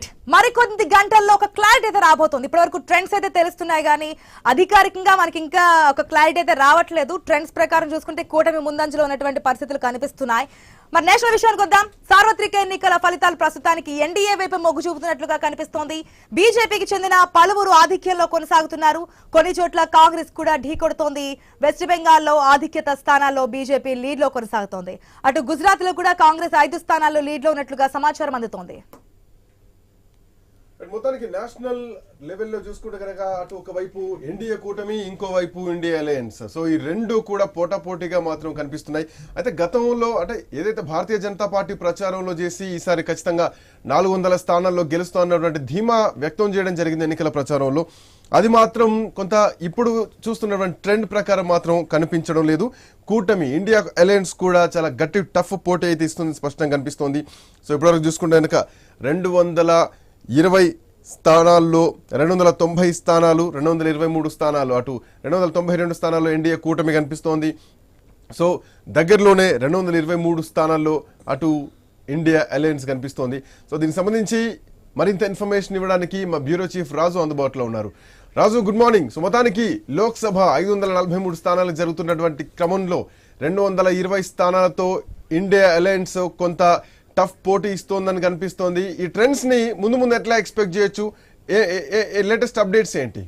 Right మరికొద్ది గంటల్లో ఒక క్లారిటీ అయితే రాబోతుంది. ఇప్పటివరకు ట్రెండ్స్ అయితే తెలుస్తున్నాయి కానీ అధికారికంగా మనకి ఇంకా ఒక క్లారిటీ అయితే రావట్లేదు. ట్రెండ్స్ ప్రకారం చూసుకుంటే కూటమి ముందంజలో ఉన్నటువంటి పరిస్థితులు కనిపిస్తున్నాయి. మరి నేషనల్ విషయానికి వద్దాం. సార్వత్రిక ఎన్నికల ఫలితాలు ప్రస్తుతానికి ఎన్డీఏ వైపు మొగ్గు చూపుతున్నట్లుగా కనిపిస్తోంది. బీజేపీకి చెందిన పలువురు ఆధిక్యంలో కొనసాగుతున్నారు. కొన్ని చోట్ల కాంగ్రెస్ కూడా ఢీకొడుతోంది వెస్ట్ బెంగాల్లో ఆధిక్యత స్థానాల్లో బీజేపీ లీడ్లో కొనసాగుతోంది. అటు గుజరాత్లో కూడా కాంగ్రెస్ ఐదు స్థానాల్లో లీడ్లో ఉన్నట్లుగా సమాచారం అందుతోంది. మొత్తానికి నేషనల్ లెవెల్లో చూసుకుంటే కనుక అటు ఒకవైపు ఎన్డీఏ కూటమి ఇంకోవైపు ఇండియా అలయన్స్. సో ఈ రెండు కూడా పోటాపోటీగా మాత్రం కనిపిస్తున్నాయి. అయితే గతంలో అంటే ఏదైతే భారతీయ జనతా పార్టీ ప్రచారంలో చేసి ఈసారి ఖచ్చితంగా నాలుగు వందల స్థానాల్లో గెలుస్తున్నటువంటి ధీమా వ్యక్తం చేయడం జరిగింది ఎన్నికల ప్రచారంలో. అది మాత్రం కొంత ఇప్పుడు చూస్తున్నటువంటి ట్రెండ్ ప్రకారం మాత్రం కనిపించడం లేదు. కూటమి ఇండియా అలయన్స్ కూడా చాలా గట్టి టఫ్ పోటీ అయితే ఇస్తుంది స్పష్టంగా కనిపిస్తోంది. సో ఇప్పటివరకు చూసుకుంటే కనుక రెండు వందల ఇరవై స్థానాల్లో రెండు వందల తొంభై స్థానాలు రెండు వందల ఇరవై మూడు స్థానాలు. అటు రెండు వందల తొంభై రెండు స్థానాల్లో ఎన్డీఏ కూటమి కనిపిస్తోంది. సో దగ్గరలోనే రెండు వందల ఇరవై మూడు స్థానాల్లో అటు ఇండియా అలయన్స్ కనిపిస్తోంది. సో దీనికి సంబంధించి మరింత ఇన్ఫర్మేషన్ ఇవ్వడానికి మా బ్యూరో చీఫ్ రాజు అందుబాటులో ఉన్నారు. రాజు గుడ్ మార్నింగ్. సో మొత్తానికి లోక్సభ ఐదు వందల నలభై మూడు స్థానాలు జరుగుతున్నటువంటి క్రమంలో రెండు వందల ఇరవై స్థానాలతో ఇండియా అలయన్స్ కొంత టఫ్ పోటీ ఇస్తోందని కనిపిస్తోంది. ఈ ట్రెండ్స్ని ముందు ముందు ఎట్లా ఎక్స్పెక్ట్ చేయొచ్చు? ఏ లేటెస్ట్ అప్డేట్స్ ఏంటి?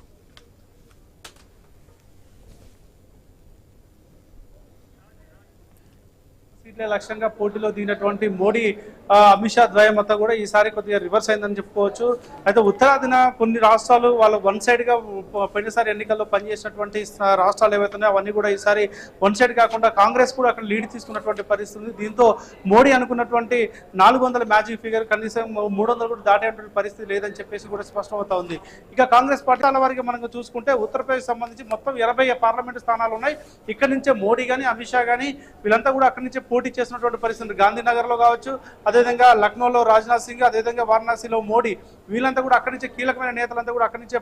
సీట్ల లక్ష్యంగా పోటీలో దిగినటువంటి మోడీ అమిత్ షా ద్వయం అంతా కూడా ఈసారి కొద్దిగా రివర్స్ అయిందని చెప్పుకోవచ్చు. అయితే ఉత్తరాదిన కొన్ని రాష్ట్రాలు వాళ్ళ వన్ సైడ్గా పోయినసారి ఎన్నికల్లో పనిచేసినటువంటి రాష్ట్రాలు ఏవైతున్నాయో అవన్నీ కూడా ఈసారి వన్ సైడ్ కాకుండా కాంగ్రెస్ కూడా అక్కడ లీడ్ తీసుకున్నటువంటి పరిస్థితి ఉంది. దీంతో మోడీ అనుకున్నటువంటి నాలుగు వందల మ్యాజిక్ ఫిగర్ కనీసం మూడు వందలు కూడా దాటేటువంటి పరిస్థితి లేదని చెప్పేసి కూడా స్పష్టమవుతా ఉంది. ఇక కాంగ్రెస్ పట్టాల వారికి మనం చూసుకుంటే ఉత్తరప్రదేశ్ సంబంధించి మొత్తం ఇరవై పార్లమెంటు స్థానాలు ఉన్నాయి. ఇక్కడ నుంచే మోడీ కానీ అమిత్ షా కానీ వీళ్ళంతా కూడా అక్కడి నుంచే పోటీ చేసినటువంటి పరిస్థితి గాంధీనగర్లో కావచ్చు అదేవిధంగా లక్నోలో రాజ్నాథ్ సింగ్ అదేవిధంగా వారణాసిలో మోడీ వీళ్ళంతా కూడా అక్కడి నుంచే కీలకమైన నేతలంతా కూడా అక్కడి నుంచే